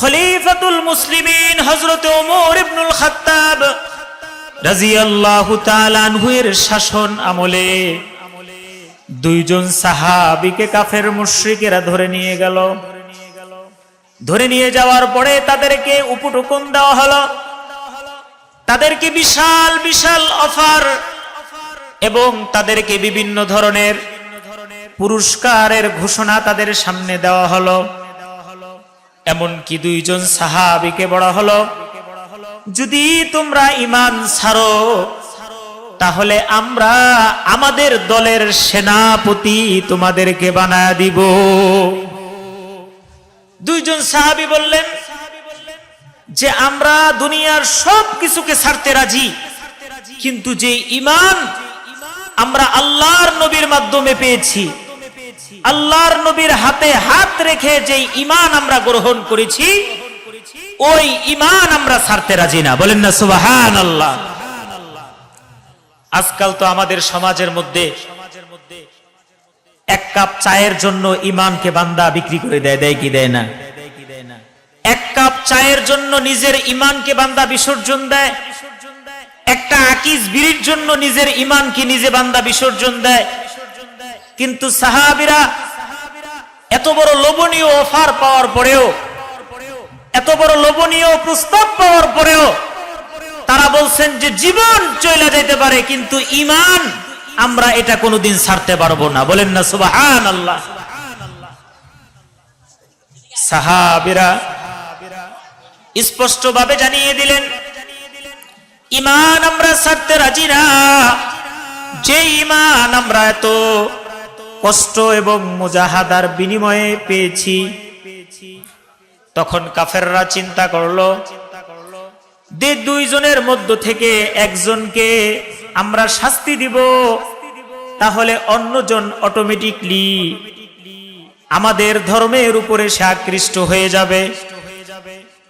খলিফাতুল মুসলিমিন হযরত ওমর ইবনুল খাত্তাব রাদিয়াল্লাহু তাআলা আনহু এর শাসন আমলে দুইজন সাহাবীকে কাফের মুশরিকেরা ধরে নিয়ে গেল। ধরে নিয়ে যাওয়ার পরে তাদেরকে উপটুকুন দেওয়া হলো। তাদেরকে বিশাল বিশাল অফার এবং তাদেরকে বিভিন্ন ধরনের পুরস্কারের ঘোষণা তাদের সামনে দেওয়া হলো। এমনকি দুইজন সাহাবিকে বড় হলো। যদি তোমরা ইমান ছাড়ো, তাহলে আমরা আমাদের দলের সেনাপতি তোমাদেরকে বানায় দিব। দুইজন সাহাবি বললেন, যে আমরা দুনিয়ার সব কিছুকে ছাড়তে রাজি, কিন্তু যে ইমান আমরা আল্লাহর নবীর মাধ্যমে পেয়েছি আল্লাহর নবীর হাতে হাত রেখে যে ইমান আমরা গ্রহণ করেছি, ওই ইমান আমরা ছাড়তে রাজি না। বলেন না সুবাহান আল্লাহ আজকাল তো আমাদের সমাজের মধ্যে এক কাপ চায়ের জন্য ইমানকে বান্দা বিক্রি করে দেয় দেয় কি দেয় না? এক কাপ চায়ের জন্য নিজের ইমানকে বান্দা বিসর্জন দেয়, একটা আকিজ বিড়ির জন্য নিজের ইমানকে নিজে বান্দা বিসর্জন দেয় কিন্তু সাহাবিরা এত বড় লোভনীয় অফার পাওয়ার পরেও, এত বড় লোভনীয় প্রস্তাব পাওয়ার পরেও তারা বলছেন যে জীবন চলে যেতে পারে, কিন্তু ইমান আমরা এটা কোনোদিন ছাড়তে পারব না। বলেন না সুবাহান আল্লাহ সাহাবিরা স্পষ্টভাবে জানিয়ে দিলেন ইমান আমরা ছাড়তে রাজি না। যে ইমান আমরা এত কষ্ট এবং মুজাহাদার বিনিময়ে পেয়েছি। তখন কাফেররা চিন্তা করল, দে দুইজনের মধ্য থেকে একজনকে আমরা শাস্তি দিব, তাহলে অন্যজন অটোমেটিকলি আমাদের ধর্মের উপরে সে আকৃষ্ট হয়ে যাবে।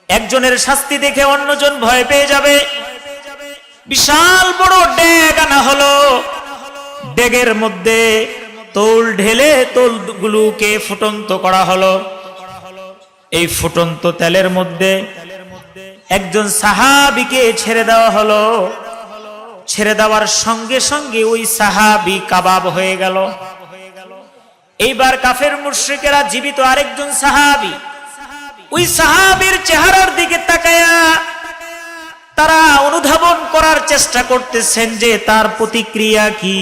একজনের শাস্তি দেখে অন্যজন ভয় পেয়ে যাবে। বিশাল বড় ডেগ আনা হলো। ডেগের মধ্যে তোল ঢেলে তোলগুলোকে ফুটন্ত করা হলো। এই ফুটন্ত তেলের মধ্যে একজন সাহাবিকে ছেড়ে দেওয়া হলো। ছেড়ে দেওয়ার সঙ্গে সঙ্গে ওই সাহাবি কাবাব হয়ে গেল। এইবার কাফের মুশ্রিকেরা জীবিত আরেকজন সাহাবি। ওই সাহাবির চেহারার দিকে তাকায়া তারা অনুধাবন করার চেষ্টা করতেছেন যে তার প্রতিক্রিয়া কি।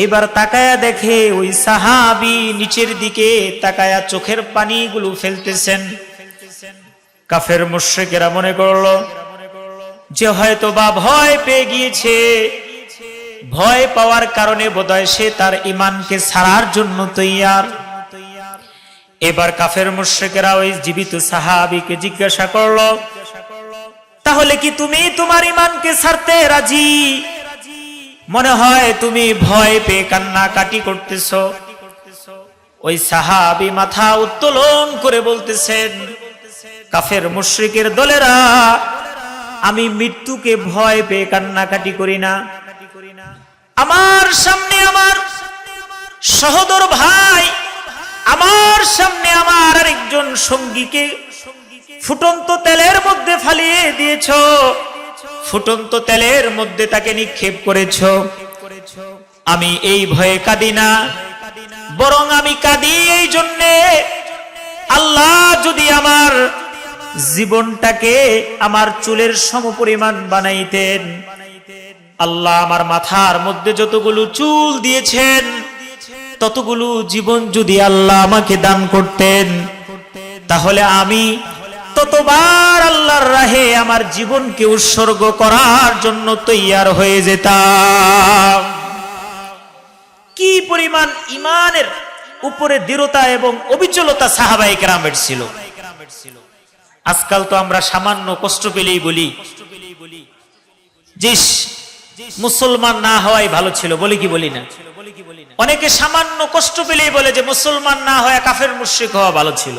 এইবার তাকায়া দেখে ওই সাহাবি নিচের দিকে তাকায়া চোখের পানিগুলো ফেলতেছেন। কাফের মুশ্রিকেরা মনে করল, যে হয়তো বা ভয় পেয়ে গিয়েছে। ভয় পাওয়ার কারণে বোধহয় সে তার ইমানকে ছাড়ার জন্য তৈয়ার। এবার কাফের মুশ্রিকেরা ওই জীবিত সাহাবিকে জিজ্ঞাসা করল, তাহলে কি তুমি তোমার ইমানকে ছাড়তে রাজি? মনে হয় তুমি ভয় পেয়ে কান্না কাটি করতেছ। ওই সাহাবি মাথা উত্তোলন করে বলতেছেন, কাফের মুশ্রিকের দলেরা, আমি মৃত্যুকে ভয় পেয়ে কান্নাকাটি করি না। আমার সামনে আমার সহদর ভাই, আমার সামনে আমার আরেকজন সঙ্গীকে ফুটন্ত তেলের মধ্যে ফালিয়ে দিয়েছ। ফুটন্ত তেলের মধ্যে তাকে নিক্ষেপ করেছ। আমি এই ভয়ে কাঁদি না। বরং আমি কাঁদি এই জন্যে আল্লাহ যদি আমার জীবনটাকে আমার চুলের সমপরিমাণ বানাইতেন, আল্লাহ আমার মাথার মধ্যে যতগুলো চুল দিয়েছেন, ততগুলো জীবন যদি আল্লাহ আমাকে দান করতেন, তাহলে আমি ততবার আল্লাহর রাহে আমার জীবনকে উৎসর্গ করার জন্য তৈয়ার হয়ে যেতাম। কি পরিমাণ ইমানের উপরে দৃঢ়তা এবং অবিচলতা সাহাবাই কেরামের ছিল। আজকাল তো আমরা সামান্য কষ্ট পেলেই বলি, যে মুসলমান না হওয়াই ভালো ছিল, বলি কি বলি না? অনেকে সামান্য কষ্ট পেলেই বলে যে মুসলমান না হওয়া কাফের মুশ্রিক হওয়া ভালো ছিল।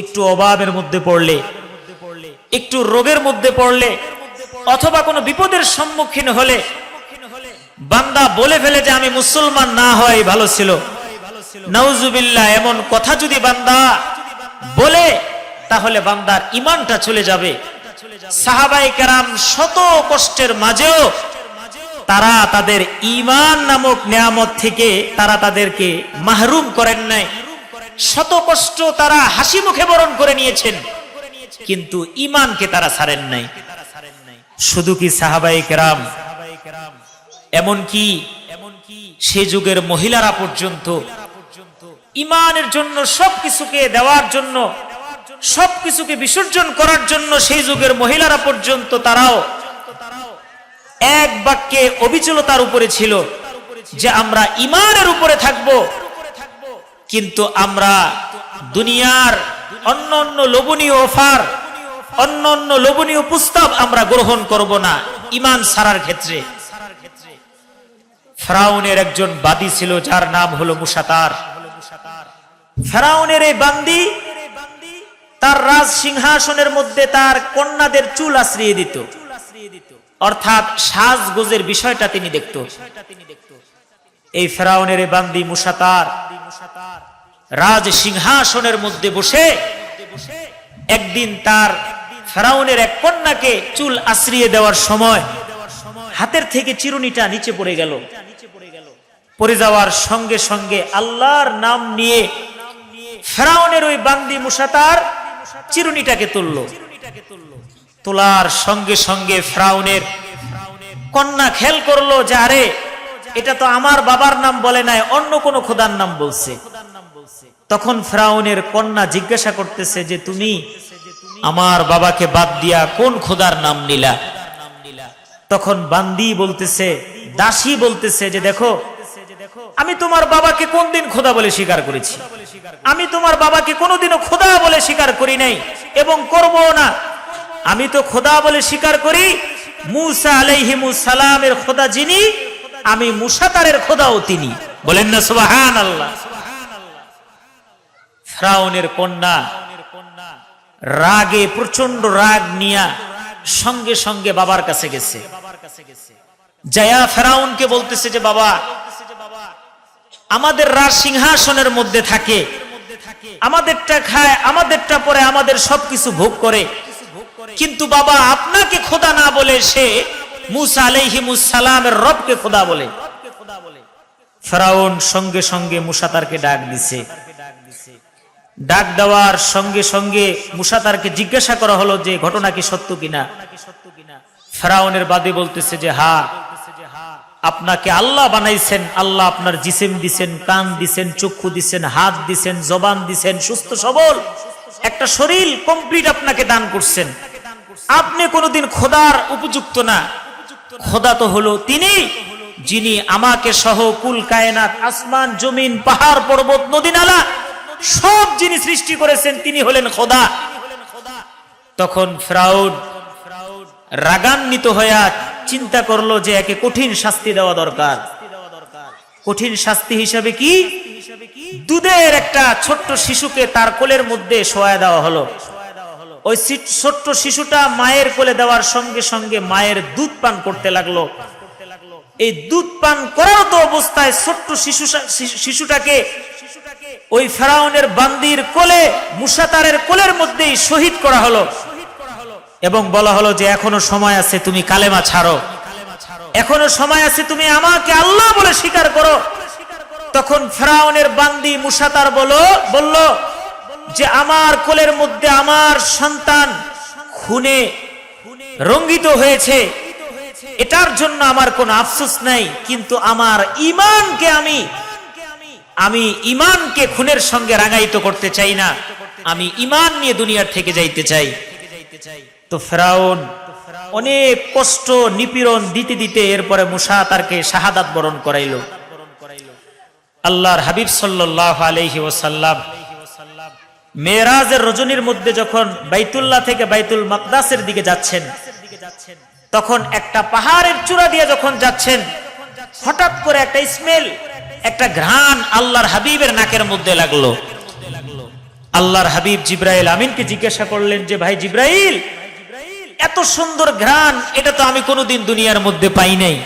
একটু অভাবের মধ্যে পড়লে, একটু রোগের মধ্যে পড়লে, অথবা কোনো বিপদের সম্মুখীন হলে বান্দা বলে ফেলে যে আমি মুসলমান না হওয়াই ভালো ছিল। নাউজুবিল্লাহ, এমন কথা যদি বান্দা বলে, তাহলে বান্দার ইমানটা চলে যাবে। সাহাবাই কেরাম শত কষ্টের মাঝেও তারা তাদের ইমান নামক নিয়ামত থেকে তারা তাদেরকে মাহরুম করেন নাই। শত কষ্ট তারা হাসি মুখে বরণ করে নিয়েছেন। কিন্তু ইমানকে তারা ছাড়েন নাই। শুধু কি সাহাবাই কেরাম? এমনকি সে যুগের মহিলারা পর্যন্ত ইমানের জন্য সবকিছুকে দেওয়ার জন্য, সবকিছুকে বিসর্জন করার জন্য সেই যুগের মহিলারা পর্যন্ত তারাও এক বাক্যে অবিচলতার উপরে ছিল যে আমরা ইমানের উপরে থাকব। কিন্তু আমরা দুনিয়ার অন্য অন্য লোভনীয় অফার, অন্য অন্য লোভনীয় প্রস্তাব আমরা গ্রহণ করব না ইমান সারার ক্ষেত্রে। ফেরাউনের একজন বাদী ছিল, যার নাম হলো মুসাতার ফেরাউনের এই বান্দি তার রাজ সিংহাসনের মধ্যে তার কন্যাদের চুল আশ্রিয়ে দিত। অর্থাৎ সাজগোজের বিষয়টা তিনি দেখত। এই ফেরাউনের বান্দি মুসাতার রাজ সিংহাসনের মধ্যে বসে একদিন তার ফেরাউনের এক কন্যাকে চুল আশ্রিয়ে দেওয়ার সময় হাতের থেকে চিরুনিটা নিচে পড়ে গেল। পড়ে যাওয়ার সঙ্গে সঙ্গে আল্লাহর নাম নিয়ে ফেরাউনের ওই বান্দি মুসাতার চিরুনিটাকে তুলল। তোলার সঙ্গে সঙ্গে ফ্রাউনের কন্যা খেল করল যে, আরে, এটা তো আমার বাবার নাম বলে নাই, অন্য কোন খোদার নাম বলছে। তখন ফ্রাউনের কন্যা জিজ্ঞাসা করতেছে যে, তুমি আমার বাবাকে বাদ দিয়া কোন খোদার নাম নিলা? তখন বান্দি বলতেছে, দাসী বলতেছে যে, দেখো, আমি তোমার বাবাকে কোন দিন খোদা বলে স্বীকার করেছি? আমি তোমার বাবাকে কোনোদিনও খোদা বলে স্বীকার করি নাই এবং করব না। আমি তো খোদা বলে স্বীকার করি, মুসা আলাইহিমু সালামের খোদা যিনি, আমি মুসাতারের খোদাও তিনি। বলেন না সুবাহান আল্লাহ ফ্রাউনের কন্যা, রাগে প্রচণ্ড রাগ নিয়া সঙ্গে সঙ্গে বাবার কাছে গেছে। জয়া ফেরাউনকে বলতেছে যে, বাবা, আমাদের রাজ সিংহাসনের মধ্যে থাকে, আমাদেরটা খায়, আমাদেরটা পরে আমাদের সবকিছু ভোগ করে। কিন্তু বাবা আপনাকে খোদা না বলে সে মুসা আলাইহিমুসালামের রবকে খোদা বলে। ফেরাউন সঙ্গে সঙ্গে মুসা তারকে ডাক দিছে। ডাক দেওয়ার সঙ্গে সঙ্গে মুসা তারকে জিজ্ঞাসা করা হলো যে ঘটনা কি সত্য কিনা। ফেরাউনের বাদে বলতেছে যে, হা, আপনাকে আল্লাহ বানাইছেন। আল্লাহ আপনার জিসেম দিছেন, কান দিছেন, চক্ষু দিছেন, হাত দিছেন, জবান দিছেন, সুস্থ সবল। একটা শরীর কমপ্লিট আপনাকে দান করছেন। আপনি কোনোদিন খোদার উপযুক্ত না। খোদা তো হলো তিনি, যিনি আমাকে সহ কুল, কায়নাত, আসমান, জমিন, পাহাড়, পর্বত, নদী, নালা, সব যিনি সৃষ্টি করেছেন, তিনি হলেন খোদা। তখন ফ্রাউড রাগান্বিত হইয়া চিন্তা করল যে একে কঠিন শাস্তি দেওয়া দরকার। কঠিন শাস্তি হিসাবে কি? দুধের একটা ছোট্ট শিশুকে তার কোলের মধ্যে শোয়া দেওয়া হলো। ওই ছোট্ট শিশুটা মায়ের কোলে দেওয়ার সঙ্গে সঙ্গে মায়ের দুধ পান করতে লাগল। এই দুধ পান করার তো অবস্থায় ছোট্ট শিশু শিশুটাকে ওই ফেরাউনের বান্দির কোলে মুসাতারের কোলের মধ্যেই শহীদ করা হলো এবং বলা হলো যে, এখনও সময় আছে, তুমি কালেমা ছাড়ো। এখনও সময় আছে, তুমি আমাকে আল্লাহ বলে স্বীকার করো। তখন ফেরাউনের বান্দি মুসাতার বলো বলল যে আমার কোলের মধ্যে আমার সন্তান খুনে রঙ্গিত হয়েছে, এটার জন্য আমার কোনো আফসোস নাই, কিন্তু আমার ইমানকে আমি আমি ইমানকে খুনের সঙ্গে রাঙায়িত করতে চাই না, আমি ইমান নিয়ে দুনিয়ার থেকে যাইতে চাই। তো ফেরাউন অনেক কষ্ট, নিপীড়ন দিতে দিতে এরপরে মুসা তারকে শাহাদাত বরণ করাইল। আল্লাহর হাবিব সাল্লাহ আলহি ওসাল্লাম মেয়েরাজের রজনীর মধ্যে যখন বাইতুল্লাহ থেকে বাইতুল মাকদাসের দিকে যাচ্ছেন, তখন একটা পাহাড়ের চূড়া দিয়ে যখন যাচ্ছেন, হঠাৎ করে একটা স্মেল, একটা ঘ্রাণ আল্লাহর হাবিবের নাকের মধ্যে লাগল। আল্লাহর হাবিব জিব্রাইল আমিনকে জিজ্ঞাসা করলেন যে, ভাই জিব্রাইল, এত সুন্দর ঘ্রাণ, এটা তো আমি কোনোদিন দুনিয়ার মধ্যে পাই নাই।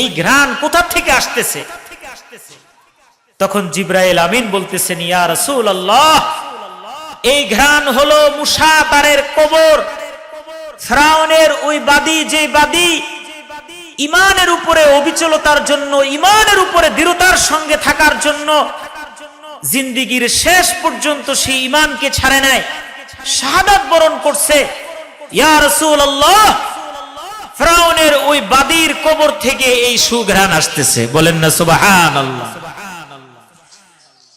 এই ঘ্রাণ কোথা থেকে আসতেছে? তখন জিব্রাইল আমিন বলতেছেন, ইয়া রাসূল আল্লাহ এই ঘ্রাণ হলো মুসা তারের কবর। ফ্রাউনের ওই বাদী যে বাদী ইমানের উপরে অবিচলতার জন্য ইমানের উপরে দৃঢ়তার সঙ্গে থাকার জন্য জিন্দিগির শেষ পর্যন্ত সেই ইমানকে ছাড়ে নেয় শাহাদাত বরণ করছে। ইয়া রাসূলুল্লাহ, ফ্রাউনের ওই বাদীর কবর থেকে এই সুঘ্রাণ আসতেছে। বলেন না, সুবহানাল্লাহ।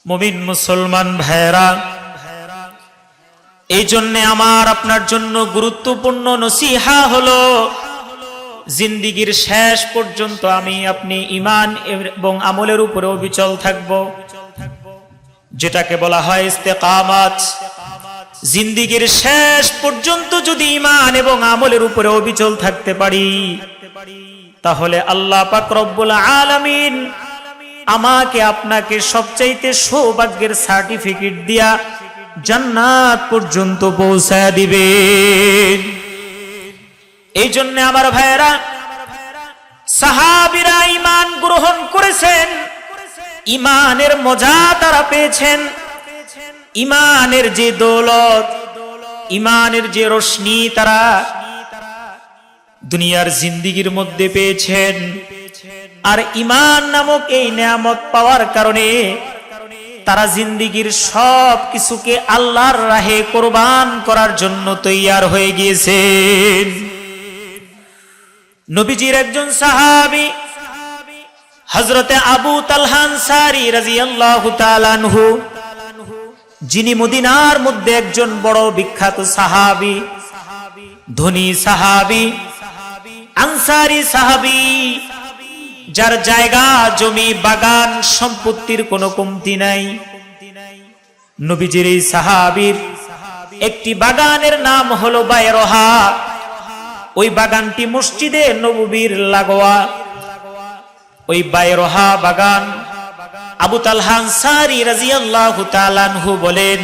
মুমিন মুসলমান ভাইরা এই জন্য আমার আপনার জন্য গুরুত্বপূর্ণ নসিহা হলো, জিন্দিগির শেষ পর্যন্ত আমি আপনি ইমান এবং আমলের উপরে অবিচল থাকব। যেটাকে বলা হয় ইস্তেকামাত। জিন্দিগির শেষ পর্যন্ত যদি ইমান এবং আমলের উপরে অবিচল থাকতে পারি, তাহলে আল্লাহ পাক রব্বুল আলামিন আমাকে আপনাকে সবচাইতে সৌভাগ্যের সার্টিফিকেট দিয়া জান্নাত পর্যন্ত পৌঁছায় দিবেন। এই জন্য আমার ভাইয়েরা, সাহাবিরা ইমান গ্রহণ করেছেন ইমানের মজা তারা পেয়েছেন। ইমানের যে দৌলত ইমানের যে রশ্মি তারা দুনিয়ার জিন্দিগির মধ্যে পেয়েছেন। আর ইমান নামক এই নিয়ামত পাওয়ার কারণে তারা জিন্দিগির সব কিছুকে আল্লাহর রাহে কোরবান করার জন্য তৈয়ার হয়ে গিয়েছেন নবীজির একজন সাহাবি হজরতে আবু তালহান সারি রাজিয়াল্লাহু তাআলাহু যিনি মদিনার মধ্যে একজন বড় বিখ্যাত সাহাবি, ধনী সাহাবি, আনসারি সাহাবি যার জায়গা, জমি, বাগান, সম্পত্তির কোনো কমতি নাই। নবীজির এই সাহাবির একটি বাগানের নাম হলো বায়রহা ওই বাগানটি মসজিদে নববীর লাগোয়া। ওই বায়রহা বাগান আবু তালহান সারি রাজিয়াল্লাহু তাআলাহু বলেন,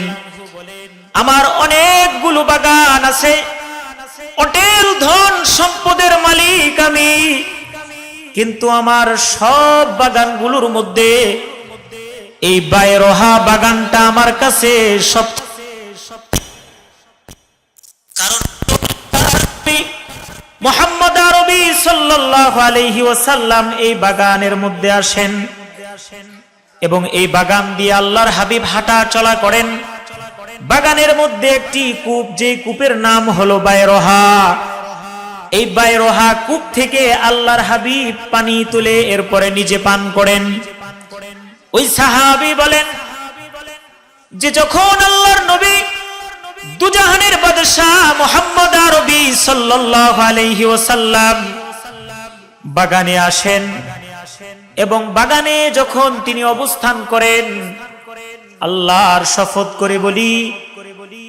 আমার অনেকগুলো বাগান আছে। অটেল ধন সম্পদের মালিক আমি। কিন্তু আমার সব বাগানগুলোর মধ্যে এই বায়রহা বাগানটা আমার কাছে সব মোহাম্মদ আরবি সাল্লাল্লাহু আলাইহি ওয়াসাল্লাম এই বাগানের মধ্যে আসেন এবং এই বাগান দিয়ে আল্লাহর হাবিব হাঁটা চলা করেন। বাগানের মধ্যে একটি কূপ যে কূপের নাম হলো বায়রহা এই বায়রহা কূপ থেকে আল্লাহর হাবিব পানি তুলে এরপরে নিজে পান করেন। ওই সাহাবি বলেন, যে যখন আল্লাহর নবী দুজাহানের বাদশাহ মোহাম্মদ আরবি সাল্লাল্লাহু আলাইহি ওয়াসাল্লাম বাগানে আসেন এবং বাগানে যখন তিনি অবস্থান করেন, আল্লাহর শপথ করে বলি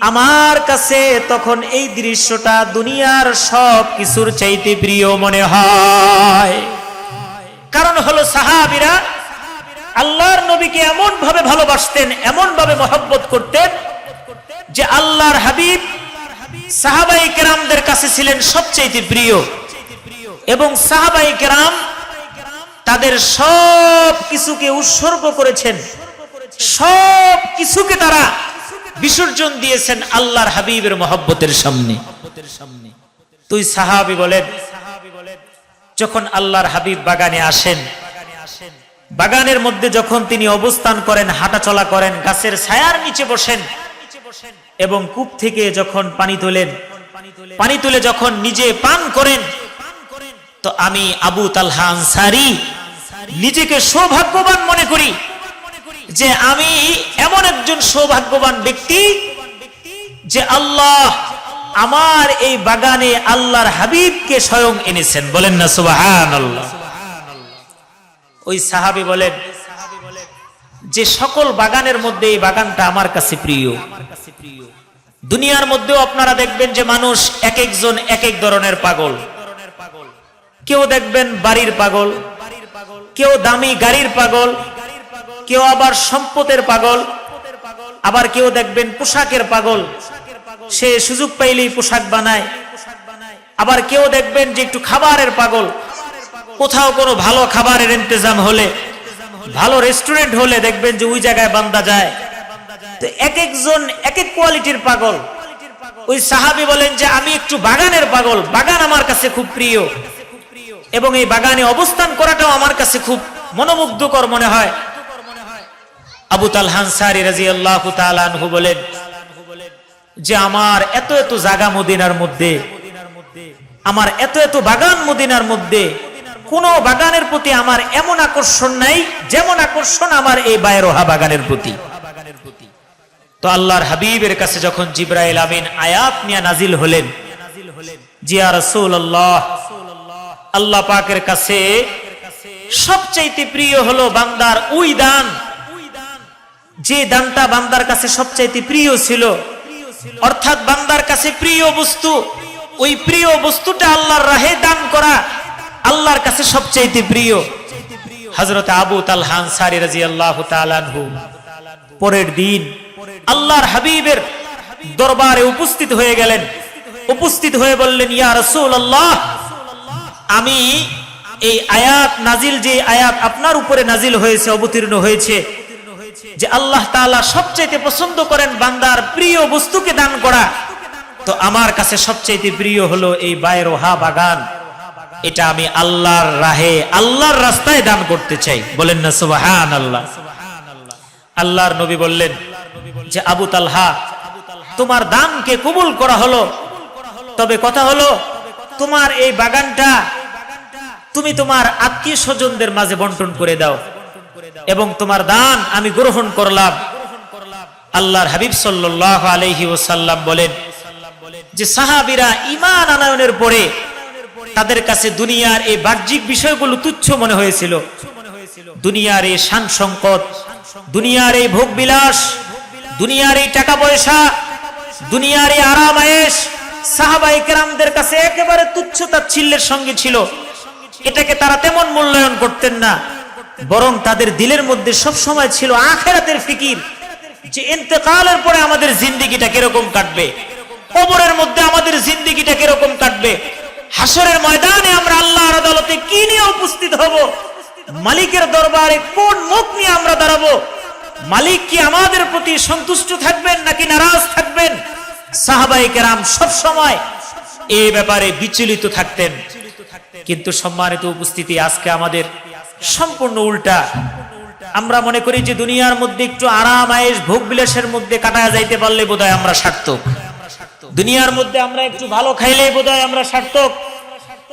আমার কাছে তখন এই দৃশ্যটা দুনিয়ার সব কিছুর চাইতে প্রিয় মনে হয়। কারণ হলো সাহাবিরা আল্লাহর নবীকে এমন ভাবে ভালোবাসতেন এমন ভাবে মহব্বত করতেন যে আল্লাহর হাবিব সাহাবাই কেরামদের কাছে ছিলেন সবচেয়ে প্রিয়। এবং সাহাবাই কেরাম তাদের সব কিছুকে উৎসর্গ করেছেন। সব কিছুকে তারা বিসর্জন দিয়েছেন আল্লাহর হাবিবের মহব্বতের সামনে। তুই সাহাবি বলেন, যখন আল্লাহর হাবিব বাগানে আসেন, বাগানের মধ্যে যখন তিনি অবস্থান করেন, হাঁটাচলা করেন, গাছের ছায়ার নিচে বসেন এবং কূপ থেকে যখন পানি তোলেন, পানি তুলে যখন নিজে পান করেন, তো আমি আবু তালহা আনসারি নিজেকে সৌভাগ্যবান মনে করি। যে আমি এমন একজন সৌভাগ্যবান ব্যক্তি যে আল্লাহ আমার এই বাগানে আল্লাহর হাবিবকে স্বয়ং এনেছেন। বলেন না সুবাহান ওই সাহাবি বলেন, যে সকল বাগানের মধ্যে এই বাগানটা আমার কাছে প্রিয়। দুনিয়ার মধ্যেও আপনারা দেখবেন যে মানুষ এক একজন এক এক ধরনের পাগল। কেউ দেখবেন বাড়ির পাগল, কেউ দামি গাড়ির পাগল কেউ আবার সম্পদের পাগল, আবার কেউ দেখবেন পোশাকের পাগল। সে সুযোগ পাইলেই পোশাক বানায়। আবার কেউ দেখবেন যে একটু খাবারের পাগল। কোথাও কোনো ভালো খাবারের ইন্তজাম হলে, ভালো রেস্টুরেন্ট হলে দেখবেন যে ওই জায়গায় বান্দা যায়। তো এক একজন, এক এক কোয়ালিটির পাগল। ওই সাহাবি বলেন যে, আমি একটু বাগানের পাগল। বাগান আমার কাছে খুব প্রিয়। এবং এই বাগানে অবস্থান করাটাও আমার কাছে খুব মনোমুগ্ধকর মনে হয়। আবু তাল হানসারি রাজি আল্লাহ তালু বলেন যে আমার এত এত জাগা মদিনার মধ্যে, আমার এত এত বাগান মদিনার মধ্যে, কোন বাগানের প্রতি আমার এমন আকর্ষণ নাই যেমন আকর্ষণ আমার এই বায়রোহা বাগানের প্রতি। তো আল্লাহর হাবিবের কাছে যখন জিব্রাইল আমিন আয়াত নিয়ে নাজিল হলেন জিয়া রসুল আল্লাহ আল্লাহ পাকের কাছে সবচাইতে প্রিয় হলো বান্দার ওই দান যে দানটা বান্দার কাছে সবচাইতে প্রিয় ছিল, অর্থাৎ বান্দার কাছে প্রিয় বস্তু, ওই প্রিয় বস্তুটা আল্লাহর রাহে দান করা আল্লাহর কাছে সবচাইতে প্রিয়। হজরত আবু তালহান সারি পরের দিন আল্লাহর হাবিবের দরবারে উপস্থিত হয়ে গেলেন। উপস্থিত হয়ে বললেন, ইয়া রসুল আল্লাহ আমি এই আয়াত নাজিল যে আয়াত আপনার উপরে নাজিল হয়েছে, অবতীর্ণ হয়েছে যে আল্লাহ তাআলা সবচাইতে পছন্দ করেন বান্দার প্রিয় বস্তুকে দান করা। তো আমার কাছে সবচাইতে প্রিয় হলো এই বায়রোহা বাগান। এটা আমি আল্লাহর রাহে, আল্লাহর রাস্তায় দান করতে চাই। বলেন না সুবাহান আল্লাহ আল্লাহর নবী বললেন যে, আবু তালহা, তোমার দানকে কবুল করা হলো। তবে কথা হলো, তোমার এই বাগানটা, তুমি তোমার আত্মীয় স্বজনদের মাঝে বন্টন করে দাও। এবং তোমার দান আমি গ্রহণ করলাম। আল্লাহর হাবিব সাল্লাহ আলহি ওসাল্লাম বলেন যে সাহাবিরা ইমান আনায়নের পরে তাদের কাছে দুনিয়ার এই বাহ্যিক বিষয়গুলো তুচ্ছ মনে হয়েছিল। দুনিয়ার এই শান সংকট দুনিয়ার এই ভোগ বিলাস দুনিয়ার এই টাকা পয়সা দুনিয়ার এই আরাম আয়েস সাহাবাই কেরামদের কাছে একেবারে তুচ্ছ তাচ্ছিল্যের সঙ্গে ছিল। এটাকে তারা তেমন মূল্যায়ন করতেন না। বরং তাদের দিলের মধ্যে সব সময় ছিল আখেরাতের ফিকির যে ইন্তেকালের পরে আমাদের জিন্দিগিটা কীরকম কাটবে, কবরের মধ্যে আমাদের জিন্দিগিটা কীরকম কাটবে, হাসরের ময়দানে আমরা আল্লাহর আদালতে কি নিয়ে উপস্থিত হব, মালিকের দরবারে কোন মুখ নিয়ে আমরা দাঁড়াবো, মালিক কি আমাদের প্রতি সন্তুষ্ট থাকবেন নাকি নারাজ থাকবেন? সাহাবাই কেরাম সব সময় এই ব্যাপারে বিচলিত থাকতেন। কিন্তু সম্মানিত উপস্থিতি আজকে আমাদের সম্পূর্ণ উল্টা। আমরা মনে করি যে দুনিয়ার মধ্যে একটু আরাম আয়েস ভোগ বিলাসের মধ্যে কাটা যাইতে পারলে বোধহয় আমরা সার্থক। দুনিয়ার মধ্যে আমরা একটু ভালো খাইলে বোধহয় আমরা সার্থক।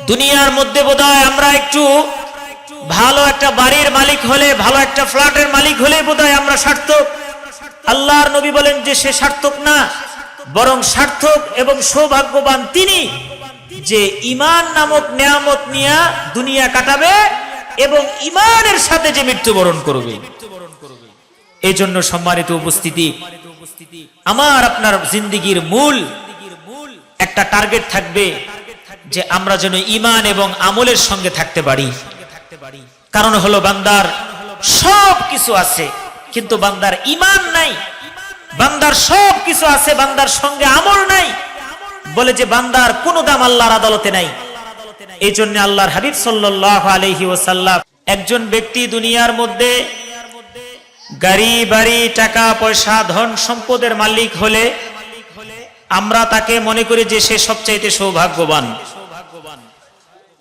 দুনিয়ার মধ্যে বোধহয় আমরা একটু ভালো একটা বাড়ির মালিক হলে, ভালো একটা ফ্ল্যাটের মালিক হলে বোধহয় আমরা সার্থক। আল্লাহর নবী বলেন যে সে সার্থক না, বরং সার্থক এবং সৌভাগ্যবান তিনি যে ইমান নামক নিয়ামত নিয়া দুনিয়া কাটাবে এবং ইমানের সাথে যে মৃত্যুবরণ করবে। এই জন্য সম্মানিত উপস্থিতি, আমার আপনার জিন্দিগির মূল একটা টার্গেট থাকবে যে আমরা যেন ইমান এবং আমলের সঙ্গে থাকতে পারি। কারণ হলো বান্দার সব কিছু আছে, কিন্তু বান্দার ইমান নাই। বান্দার সব কিছু আছে, বান্দার সঙ্গে আমল নাই। বলে যে বান্দার কোনো দাম আল্লাহর আদালতে নাই। এই জন্য আল্লাহর হাবিব সাল্লাহ আলহি ওসাল্লাম একজন ব্যক্তি দুনিয়ার মধ্যে গাড়ি বাড়ি টাকা পয়সা ধন সম্পদের মালিক হলে আমরা তাকে মনে করি যে সে সবচাইতে সৌভাগ্যবান।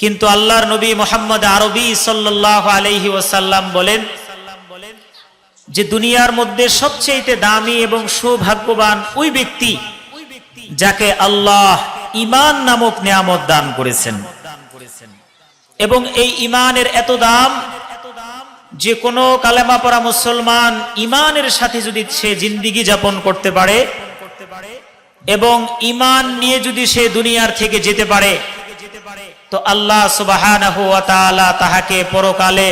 কিন্তু আল্লাহর নবী মোহাম্মদ আরবি সাল্লাহ আলহি ওসাল্লাম বলেন যে দুনিয়ার মধ্যে সবচেয়ে দামি এবং সৌভাগ্যবান ওই ব্যক্তি যাকে আল্লাহ ইমান নামক নিয়ামত দান করেছেন। এবং এই ইমানের এত দাম, যে কোনো কালেমা পড়া মুসলমান ইমানের সাথে যদি সে জিন্দিগি যাপন করতে পারে, এবং ইমান নিয়ে যদি সে দুনিয়ার থেকে যেতে পারে, তো আল্লাহ সুবাহ তাহাকে পরকালে,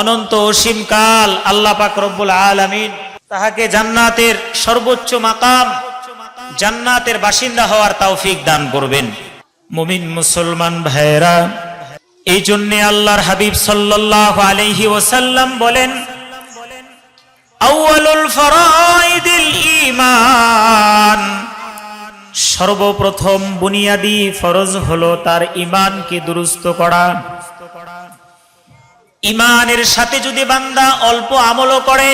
অনন্ত অসীম কাল আল্লাহ পাক রব্বুল আলমিন তাহাকে জান্নাতের সর্বোচ্চ মাকাম, জান্নাতের বাসিন্দা হওয়ার তৌফিক দান করবেন। মুমিন মুসলমান ভাইরা এই জন্য আল্লাহর হাবিব সাল্লাহ আলহি ওসাল্লাম বলেন ঈমান। সর্বপ্রথম বুনিয়াদি ফরজ হলো তার ইমানকে দুরুস্ত করা। ইমানের সাথে যদি বান্দা অল্প আমলও করে,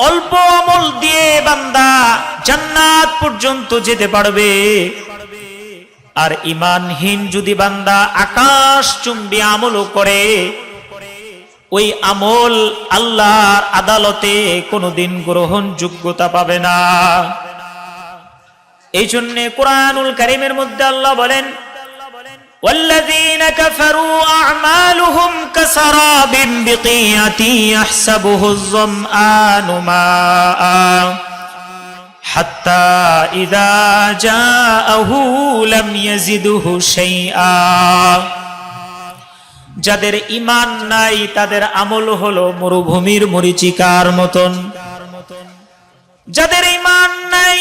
অল্প আমল দিয়ে বান্দা জান্নাত পর্যন্ত যেতে পারবে। আর ইমানহীন যদি বান্দা আকাশ চুম্বি আমলও করে ওই আমল আল্লাহর আদালতে কোনোদিন গ্রহণযোগ্যতা পাবে না এই জন্য কোরআনুল কারিমের মধ্যে আল্লাহ বলেন والذين كفروا أعمالهم كسراب بقيعة يحسبه الظمآن ماء حتى إذا جاءه لم يزده شيئا যাদের ইমান নাই তাদের আমল হলো মরুভূমির মরিচিকার মতন যাদের ইমান নাই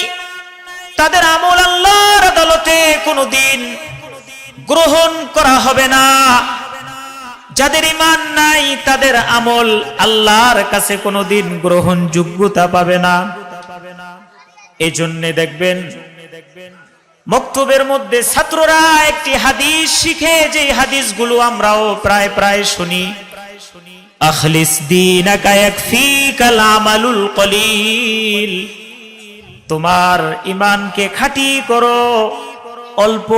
তাদের আমল আল্লাহর আদালতে কোনোদিন গ্রহণ করা হবে না যাদের ইমান নাই তাদের আমল আল্লাহর কাছে কোনোদিন গ্রহণযোগ্যতা পাবে না এই জন্য দেখবেন, মক্তবের মধ্যে ছাত্ররা একটি হাদিস শিখে যে হাদিসগুলো আমরাও প্রায় প্রায় শুনি। আখলিস তোমার ইমানকে খাঁটি করো, অল্প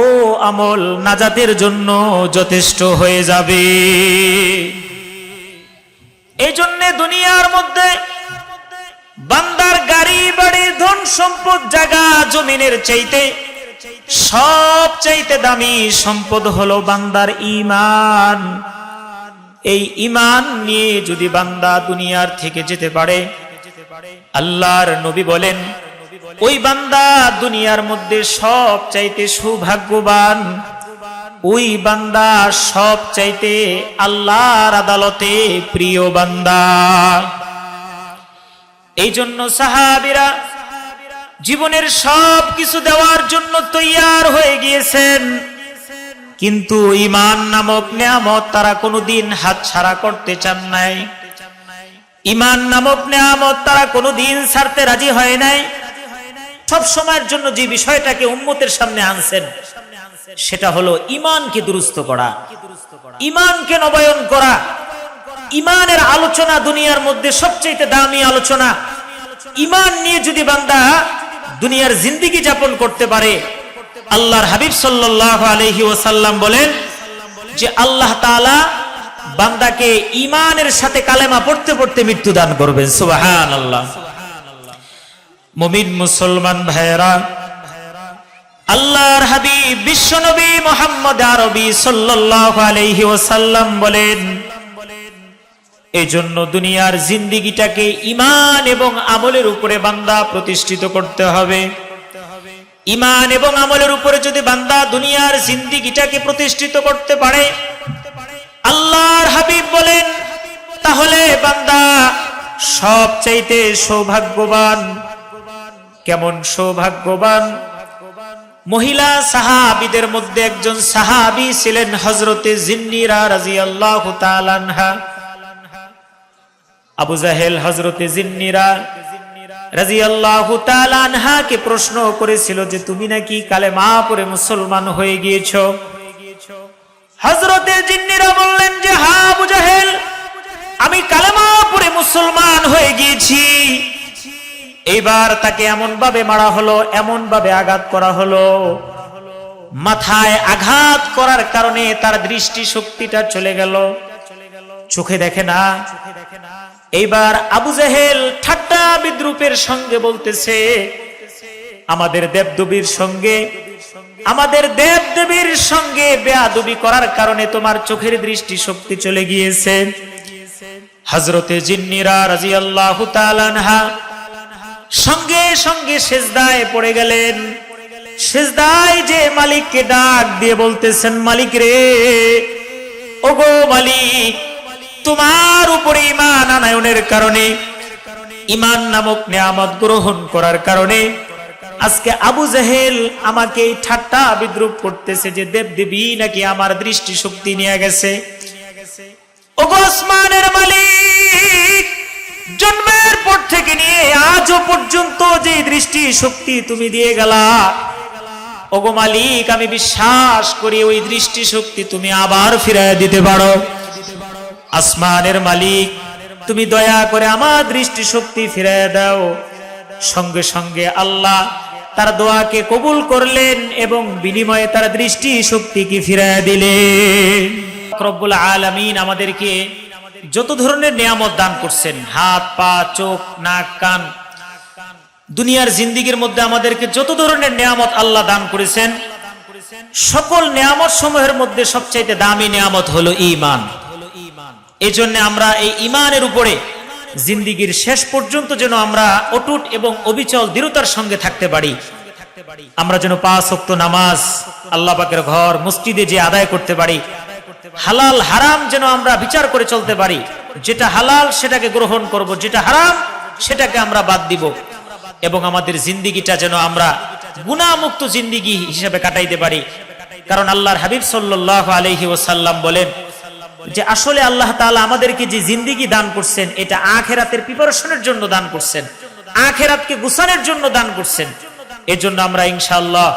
আমল নাজাতের জন্য যথেষ্ট হয়ে যাবে। এই জন্যে দুনিয়ার মধ্যে বান্দার গাড়ি বাড়ি, ধন সম্পদ, জায়গা, জমিনের চাইতে সব চাইতে দামি সম্পদ হলো বান্দার ইমান এই ইমান নিয়ে যদি বান্দা দুনিয়ার থেকে যেতে পারে, আল্লাহর নবী বলেন, ওই বান্দা দুনিয়ার মধ্যে সব চাইতে সৌভাগ্যবান, ওই বান্দা সব চাইতে আল্লাহর আদালতে প্রিয় বান্দা। এই জন্য সাহাবিরা জীবনের সব কিছু দেওয়ার জন্য তৈয়ার হয়ে গিয়েছেন। কিন্তু ইমান নামক নিয়ামত তারা কোনোদিন হাত ছাড়া করতে চান নাই। ইমান নামক নিয়ামত তারা কোনোদিন ছাড়তে রাজি হয় নাই। সব সময়ের জন্য যে বিষয়টাকে উম্মতের সামনে আনছেন, সেটা হলো ইমানকে দুরুস্ত করা ইমানকে নবায়ন করা। ইমানের আলোচনা দুনিয়ার মধ্যে সবচেয়ে দামি আলোচনা। ইমান নিয়ে যদি বান্দা দুনিয়ার জিন্দিগি যাপন করতে পারে, আল্লাহর হাবিব সাল্লাহ আলহি ওসাল্লাম বলেন যে আল্লাহ তাআলা বান্দাকে ইমানের সাথে কালেমা পড়তে পড়তে মৃত্যু দান করবেন। সুবাহান আল্লাহ মুমিন মুসলমান ভাইয়েরা, আল্লাহর হাবিব বিশ্বনবী মোহাম্মদ আরবি সাল্লাল্লাহু আলাইহি ওয়াসাল্লাম বলেন এই জন্য দুনিয়ার জিন্দিগিটাকে ইমান এবং আমলের উপরে বান্দা প্রতিষ্ঠিত করতে হবে। ইমান এবং আমলের উপরে যদি বান্দা দুনিয়ার জিন্দিগিটাকে প্রতিষ্ঠিত করতে পারে, আল্লাহর হাবিব বলেন, তাহলে বান্দা সব চাইতে সৌভাগ্যবান, কেমন সৌভাগ্যবান? মহিলা সাহাবিদের মধ্যে একজন সাহাবি ছিলেন হজরতে জিন্নিরা রাজি আল্লাহ আবু জাহেল হজরতে জিন্নিরা রাজি আল্লাহ কে প্রশ্ন করেছিল যে তুমি নাকি কালে মা পরে মুসলমান হয়ে গিয়েছ? হজরতে জিন্নিরা বললেন যে, হা আবু জাহেল, আমি কালেমা পরে মুসলমান হয়ে গিয়েছি। এইবার তাকে এমন ভাবে মারা হলো এমন ভাবে আঘাত করা হলো। মাথায় আঘাত করার কারণে তার দৃষ্টি শক্তিটা চলে গেল। চোখে দেখে না। এইবার আবু জাহেল ঠাট্টা বিদ্রুপের সঙ্গে বলতেছে, আমাদের দেবদেবীর সঙ্গে, আমাদের দেব দেবীর সঙ্গে বেয়াদবি করার কারণে তোমার চোখের দৃষ্টি শক্তি চলে গিয়েছে। হজরতে জিন্নিরা রাজি আল্লাহ সঙ্গে সঙ্গে সেজদায় পড়ে গেলেন। সেজদায় যে মালিককে ডাক দিয়ে বলতেছেন, মালিক রে, ওগো মালিক তোমার উপরে ইমান আনায়নের কারণে ইমান নামক নিয়ামত গ্রহণ করার কারণে, আজকে আবু জাহেল আমাকে এই ঠাট্টা বিদ্রুপ করতেছে যে দেব দেবী নাকি আমার দৃষ্টি শক্তি নিয়ে গেছে। জন্মের পর থেকে নিয়ে আজও পর্যন্ত যে দৃষ্টি শক্তি তুমি দিয়ে গেলা, ওগো মালিক, আমি বিশ্বাস করি ওই দৃষ্টি শক্তি তুমি আবার ফিরাই দিতে পারো। আসমানের মালিক, তুমি দয়া করে আমার দৃষ্টি শক্তি ফিরিয়ে দাও। সঙ্গে সঙ্গে আল্লাহ তার দোয়াকে কবুল করলেন এবং বিনিময়ে তার দৃষ্টি শক্তিকে ফিরিয়ে দিলেন। রব্বুল আলামিন আমাদেরকে যত ধরনের নিয়ামত দান করছেন, হাত, পা, চোখ, নাক, কান, দুনিয়ার জিন্দিগির মধ্যে আমাদেরকে যত ধরনের নিয়ামত আল্লাহ দান করেছেন, সকল নিয়ামত সমূহের মধ্যে সবচাইতে দামি নিয়ামত হলো ঈমান। এই জন্য আমরা এই ইমানের উপরে জিন্দিগির শেষ পর্যন্ত যেন আমরা অটুট এবং অবিচল দৃঢ়তার সঙ্গে থাকতে পারি। আমরা যেন পাঁচ ওয়াক্ত নামাজ আল্লাহ পাকের ঘর মসজিদে যে আদায় করতে পারি। হালাল, হারাম যেন আমরা বিচার করে চলতে পারি। যেটা হালাল সেটাকে গ্রহণ করব, যেটা হারাম সেটাকে আমরা বাদ দিব। এবং আমাদের জিন্দিগিটা যেন আমরা গুণামুক্ত জিন্দিগি হিসেবে কাটাইতে পারি। কারণ আল্লাহর হাবিব সাল্লাহ আলহি ওসাল্লাম বলেন যে আসলে আল্লাহ তাআলা আমাদেরকে যে জিন্দিগি দান করছেন, এটা আখেরাতের প্রিপারেশনের জন্য দান করছেন, আখেরাতকে গুছানোর জন্য দান করছেন। এজন্য আমরা ইনশাআল্লাহ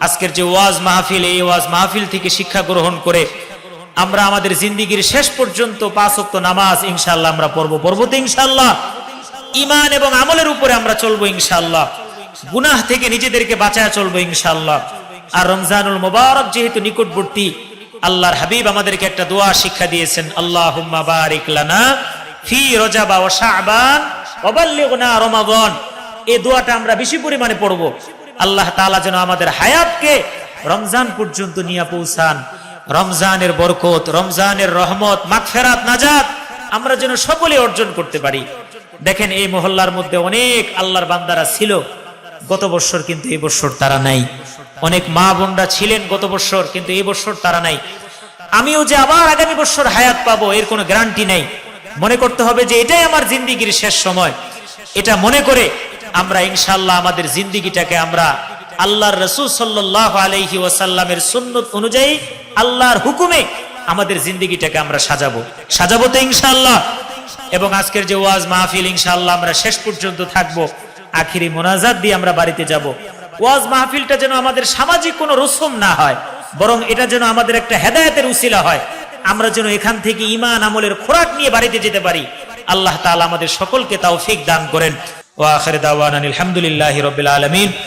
আজকের যে ওয়াজ মাহফিল, এই ওয়াজ মাহফিল থেকে শিক্ষা গ্রহণ করে আমরা আমাদের জিন্দিগির শেষ পর্যন্ত পাঁচ ওয়াক্ত নামাজ ইনশাল্লাহ আমরা পড়ব। পড়ব তো ইনশাআল্লাহ। ইমান এবং আমলের উপরে আমরা চলবো ইনশাল্লাহ গুনাহ থেকে নিজেদেরকে বাঁচায় চলবো ইনশাল্লাহ আর রমজানুল মোবারক যেহেতু নিকটবর্তী আল্লাহর হাবিব আমাদেরকে একটা দোয়া শিক্ষা দিয়েছেন আল্লাহ বারিক লানা ফি রজাবা ও শাবান ওবাল্লিগনা রমাদান। এই দোয়াটা আমরা বেশি পরিমাণে পড়ব। আল্লাহ তাআলা যেন আমাদের হায়াতকে রমজান পর্যন্ত নিয়ে পৌঁছান। রমজানের বরকত, রমজানের রহমত, মাগফেরাত, নাজাত আমরা যেন সকলে অর্জন করতে পারি। দেখেন এই মহল্লার মধ্যে অনেক আল্লাহর বান্দারা ছিল। গত বছর কিন্তু এই বছর তারা নাই। অনেক মা বোনরা ছিলেন গত বছর, কিন্তু এই বছর তারা নাই। আমিও যে আবার আগামী বছর হায়াত পাবো, এর কোনো গ্যারান্টি নাই। মনে করতে হবে যে এটাই আমার জিন্দিগির শেষ সময়। এটা মনে করে আমরা ইনশাল্লাহ আমাদের জিন্দিগিটাকে আমরা আল্লাহর রসুল সাল্লাহ আলহি ওয়াসাল্লামের সুন্নত অনুযায়ী আল্লাহর হুকুমে আমাদের জিন্দিগিটাকে আমরা সাজাবো। সাজাবো তো ইনশাল্লাহ এবং আজকের যে ওয়াজ মাহফিল, ইনশাআল্লাহ আমরা শেষ পর্যন্ত থাকব। আখিরি মোনাজাত দিয়ে আমরা বাড়িতে যাব। ওয়াজ মাহফিলটা যেন আমাদের সামাজিক কোনো রসম না হয়, বরং এটা যেন আমাদের একটা হেদায়তের উসিলা হয়। আমরা যেন এখান থেকে ইমান আমলের খোরাক নিয়ে বাড়িতে যেতে পারি। আল্লাহ তালা আমাদের সকলকে তাও ফিক দান করেন। ওয়া আখরে দাওয়ান আলহামদুলিল্লাহ রবিল আলামিন।